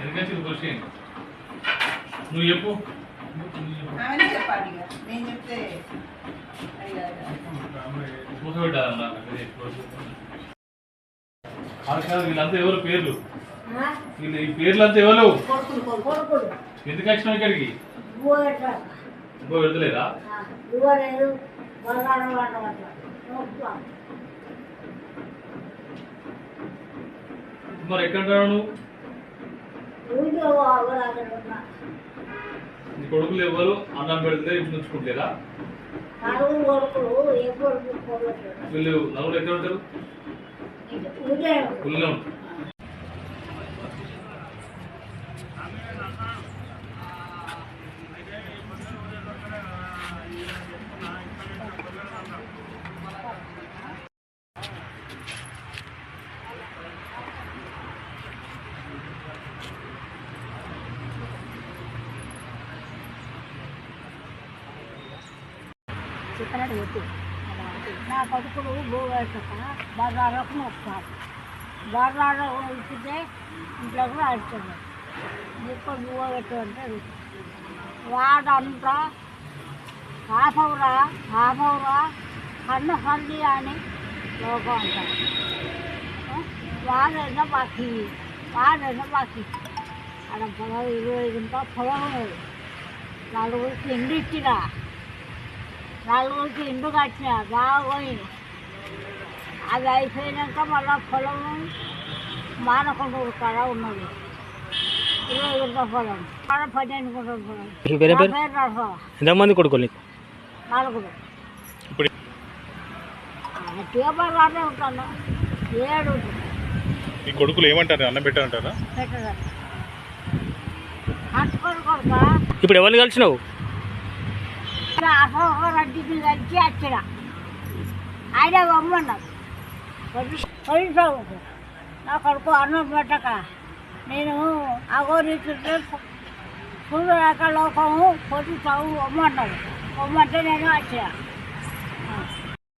ఎందుకంటే క్వశ్చన్ నువ్వు చెప్పు. వీళ్ళంతా ఎవరు పేర్లు? వీళ్ళు ఈ పేర్లంతా ఎవరు? ఎందుకు వచ్చినావు ఇక్కడికి? నువ్వు ఇంకో పెడతలేదా? నువ్వు లేదు. బలరాడ వాట వాట మరి ఎక్కడ ఉంటావు నువ్వు ఉన్నా నీ కొడుకులు ఎవరు అన్నం పెడితే ఇంటి ఉంచుకుంటారా నలుగురు కొడుకులు ఏ కొడుకు కొడుకు వీళ్ళు నలుగురు ఎక్కడ ఉంటారు? ఊళ్ళో ఉంటారు చెప్పినట్టు చెప్పి. నా కొడుకులు భూవేసక బర్రాలకు వస్తారు. బర్రాలు ఇచ్చితే ఇంట్లో కూడా అడుగుతుంది ఎక్కువ నువ్వు పెట్టమంటే వాడంతా ఆపవురా ఆపవురా కన్ను హల్లి అని లోకం అంటారు. వాడైనా బాకీ వాడైనా బాకీ అక్కడ పొలం ఇరవై గుంట పొలం ఉన్నది నలుగురికి ఇండు నలుగురికి ఇండు కట్టిన బాగా పోయింది అది అయిపోయినాక మళ్ళా పొలం మానకొండ కాడ ఉన్నది. ఇరవై గుంట పొలం. ఆడ పన్నెండు గుంటల పొలం. ఎంతమంది కొడుకులు నలుగురు. ఇప్పుడు ట్యూబర్లోనే ఉంటాను. ఏడు. ఈ కొడుకులు ఏమంటారు? అన్నం పెట్టారంటారా? కొడుక ఇప్పుడు ఎవరిని కలిసినావు? అసలు రెడ్డికి కలిసి వచ్చిన ఆయన వమ్మన్నాడు పోలీసు నా కొడుకు అన్నం పెట్టక. నేను అగోరీతుంటే సూర్యరేఖ లోకము పోలీసు వమ్మన్నాడు వమ్మంటే నేను వచ్చాను